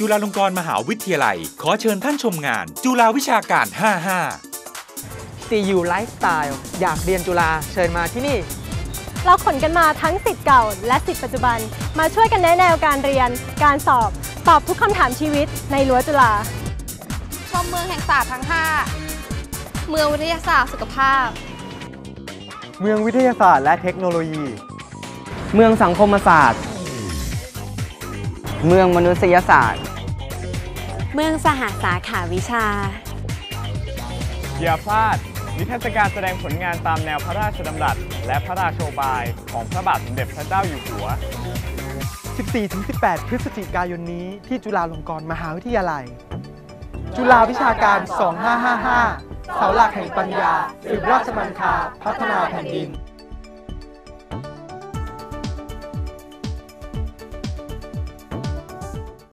จุฬาลงกรณ์มหาวิทยาลัย ขอเชิญท่านชมงาน จุฬาวิชาการ 55 CU Lifestyle อยากเรียนจุฬาเชิญมาที่นี่ เราขนกันมาทั้งสิทธิ์เก่า และสิทธิ์ปัจจุบัน มาช่วยกันแนะแนวการเรียน การสอบ ตอบทุกคำถามชีวิตในรั้วจุฬาชมเมืองแห่งศาสตร์ทั้ง 5 เมืองวิทยาศาสตร์สุขภาพ เมืองวิทยาศาสตร์และเทคโนโลยี เมืองสังคมศาสตร์ เมืองมนุษยศาสตร์ เมืองสหสาขาวิชา อย่าพลาด นิทรรศการแสดงผลงานตามแนวพระราชดำรัส และพระราโชบายของพระบาทสมเด็จพระเจ้าอยู่หัว 14-18 พฤศจิกายนนี้ที่จุฬาลงกรณ์มหาวิทยาลัย จุฬาวิชาการ 2555 เสาหลักแห่งปัญญาสืบราชบัญชาพัฒนาแผ่นดิน